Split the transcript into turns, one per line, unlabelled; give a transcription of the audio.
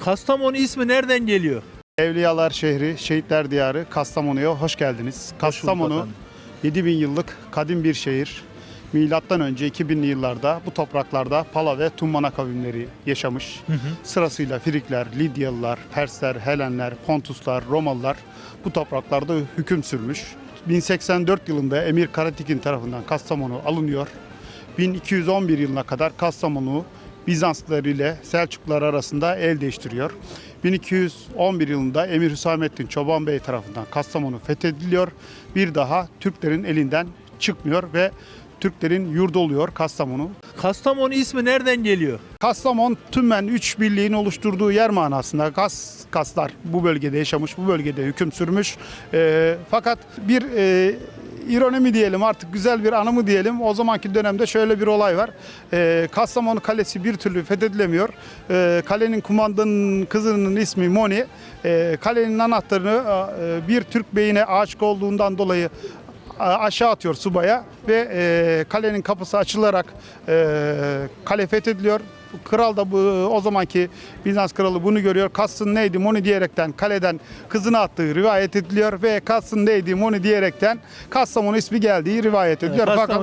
Kastamonu ismi nereden geliyor?
Evliyalar şehri, şehitler diyarı Kastamonu'ya hoş geldiniz. Kastamonu
efendim.
7000 yıllık kadim bir şehir. Milattan önce 2000'li yıllarda bu topraklarda Pala ve Tummana kavimleri yaşamış. Sırasıyla Frikler, Lidyalılar, Persler, Helenler, Pontuslar, Romalılar bu topraklarda hüküm sürmüş. 1084 yılında Emir Karatik'in tarafından Kastamonu alınıyor. 1211 yılına kadar Kastamonu Bizanslılar ile Selçuklular arasında el değiştiriyor. 1211 yılında Emir Hüsamettin Çoban Bey tarafından Kastamonu fethediliyor. Bir daha Türklerin elinden çıkmıyor ve Türklerin yurdu oluyor Kastamonu.
Kastamonu ismi nereden geliyor?
Kastamon tümmen üç birliğin oluşturduğu yer manasında Kas, Kaslar bu bölgede yaşamış, bu bölgede hüküm sürmüş. Ee, fakat bir e, ironi mi diyelim artık güzel bir anı mı diyelim o zamanki dönemde şöyle bir olay var. Ee, Kastamonu Kalesi bir türlü fethedilemiyor. Ee, kalenin kumandanının kızının ismi Moni. Ee, kalenin anahtarını e, bir Türk beyine aşık olduğundan dolayı aşağı atıyor subaya ve e, kalenin kapısı açılarak e, kale fethediliyor. Kral da bu o zamanki Bizans kralı bunu görüyor. Kassın neydi Moni diyerekten kaleden kızını attığı rivayet ediliyor ve Kassın neydi Moni diyerekten Kastamonu ismi geldiği rivayet ediliyor. Fakat